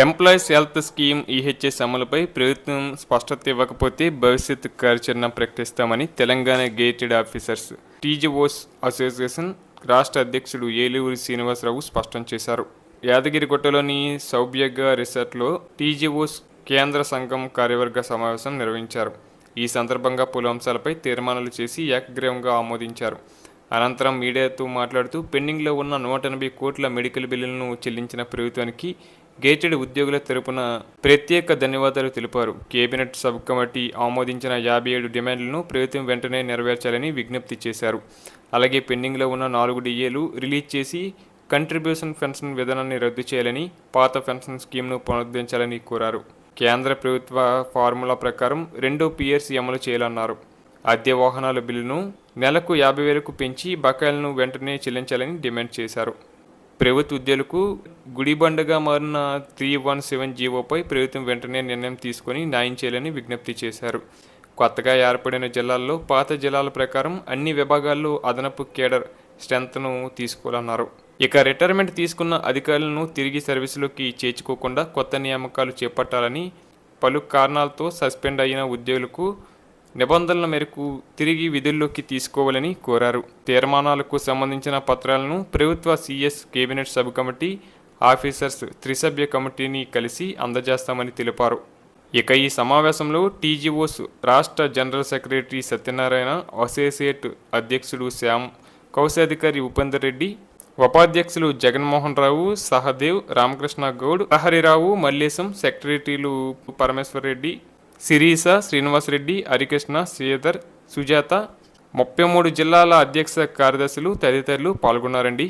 Employees health scheme EHS అమలుపై ప్రభుత్వం స్పష్టత ఇవ్వకపోతే భవిష్యత్ కార్యాచరణ ప్రకటిస్తామని Telangana gazetted officers TGOs association రాష్ట్ర అధ్యక్షుడు ఏలూరి శ్రీనివాసరావు స్పష్టం చేశారు. యాదగిరిగుట్టలోని సౌభ్యగ రిసార్ట్లో టీజీఓస్ కేంద్ర సంఘం కార్యవర్గ సమావేశం నిర్వహించారు. ఈ సందర్భంగా పలు అంశాలపై తీర్మానాలు చేసి ఏకగ్రీవంగా ఆమోదించారు. అనంతరం మీడియాతో మాట్లాడుతూ పెండింగ్లో ఉన్న నూట ఎనభై కోట్ల మెడికల్ బిల్లులను చెల్లించిన ప్రభుత్వానికి గేటెడ్ ఉద్యోగుల తరపున ప్రత్యేక ధన్యవాదాలు తెలిపారు. కేబినెట్ సబ్ కమిటీ ఆమోదించిన యాభై ఏడు డిమాండ్లను ప్రభుత్వం వెంటనే నెరవేర్చాలని విజ్ఞప్తి చేశారు. అలాగే పెండింగ్లో ఉన్న నాలుగు డిఏలు రిలీజ్ చేసి కంట్రిబ్యూషన్ పెన్షన్ విధానాన్ని రద్దు చేయాలని పాత పెన్షన్ స్కీమ్ను పునరుద్ధరించాలని కోరారు. కేంద్ర ప్రభుత్వ ఫార్ములా ప్రకారం రెండో పిఎస్సి అమలు చేయాలన్నారు. అద్దె వాహనాల బిల్లును నెలకు యాభై వేలకు పెంచి బకాయిలను వెంటనే చెల్లించాలని డిమాండ్ చేశారు. ప్రభుత్వ ఉద్యోగులకు గుడిబండగా మారిన త్రీ వన్ సెవెన్ జీవోపై ప్రభుత్వం వెంటనే నిర్ణయం తీసుకొని న్యాయం చేయాలని విజ్ఞప్తి చేశారు. కొత్తగా ఏర్పడిన జిల్లాల్లో పాత జిల్లాల ప్రకారం అన్ని విభాగాల్లో అదనపు కేడర్ స్ట్రెంత్ను తీసుకోవాలన్నారు. ఇక రిటైర్మెంట్ తీసుకున్న అధికారులను తిరిగి సర్వీసులోకి చేర్చుకోకుండా కొత్త నియామకాలు చేపట్టాలని పలు కారణాలతో సస్పెండ్ అయిన ఉద్యోగులకు నిబంధనల మేరకు తిరిగి విధుల్లోకి తీసుకోవాలని కోరారు. తీర్మానాలకు సంబంధించిన పత్రాలను ప్రభుత్వ CS cabinet sub committee officers త్రిసభ్య కమిటీని కలిసి అందజేస్తామని తెలిపారు. ఇక ఈ సమావేశంలో టీజీఓస్ రాష్ట్ర జనరల్ సెక్రటరీ సత్యనారాయణ అసోసియేట్ అధ్యక్షుడు శ్యామ్ కౌశాధికారి ఉపేందర్ రెడ్డి ఉపాధ్యక్షులు జగన్మోహన్ రావు సహదేవ్ రామకృష్ణ గౌడ్ హరిరావు మల్లేశం సెక్రటరీలు పరమేశ్వర్ రెడ్డి సిరీస శ్రీనివాసరెడ్డి హరికృష్ణ శ్రీధర్ సుజాత ముప్పై మూడు జిల్లాల అధ్యక్ష కార్యదర్శులు తదితరులు పాల్గొన్నారండి.